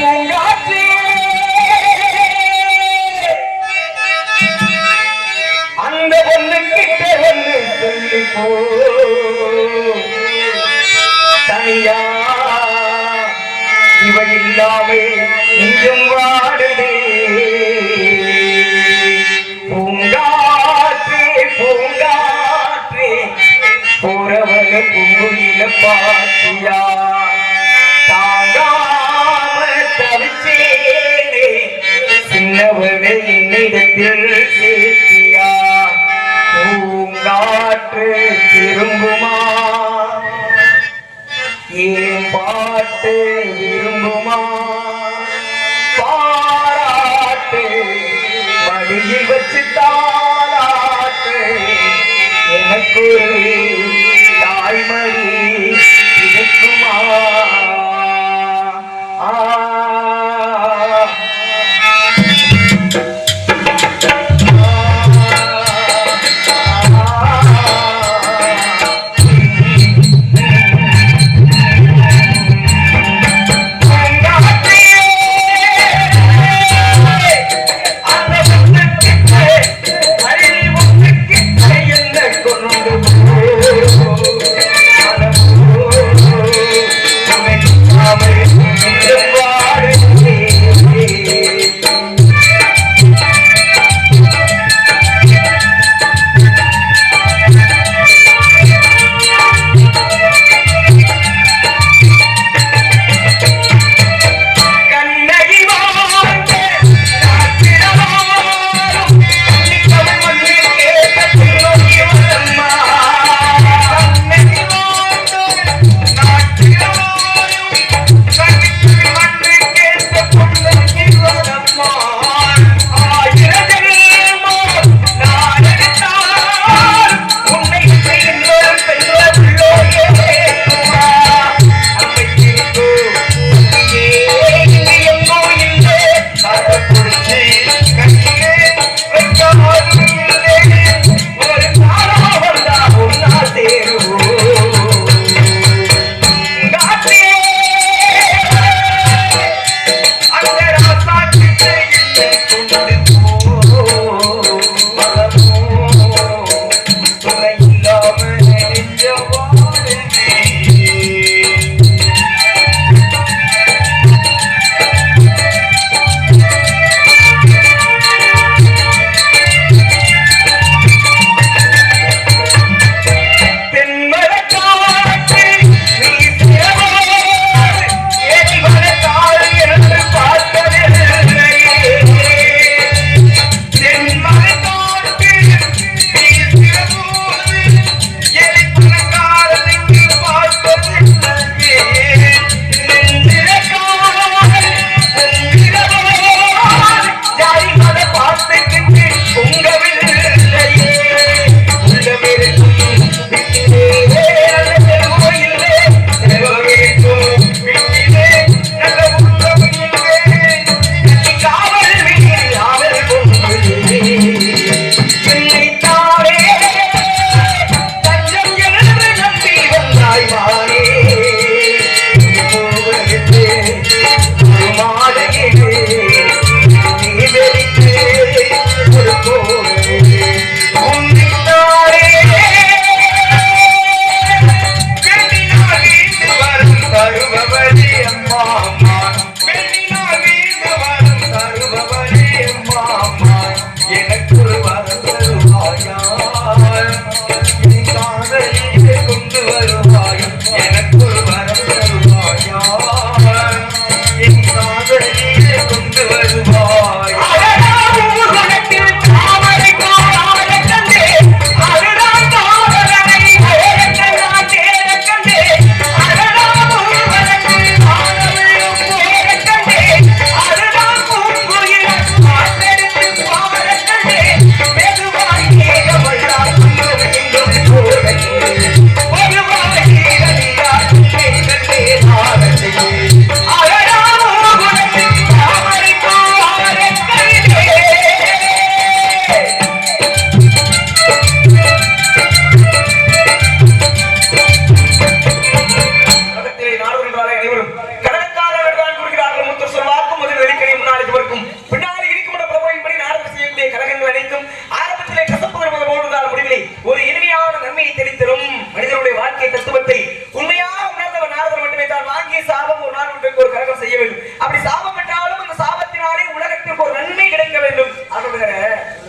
பூங்காற்றே. அந்த பொண்ணு கிட்ட ஒண்ணு சொல்லி போ தனியா இவ இல்லாமல் இங்கும் வாடுதே பூங்காற்றே பூங்காற்றே. போறவங்க பூங்குயில பாத்தியா திரும்புமா? என் பாட்டு கொண்டு வரும்.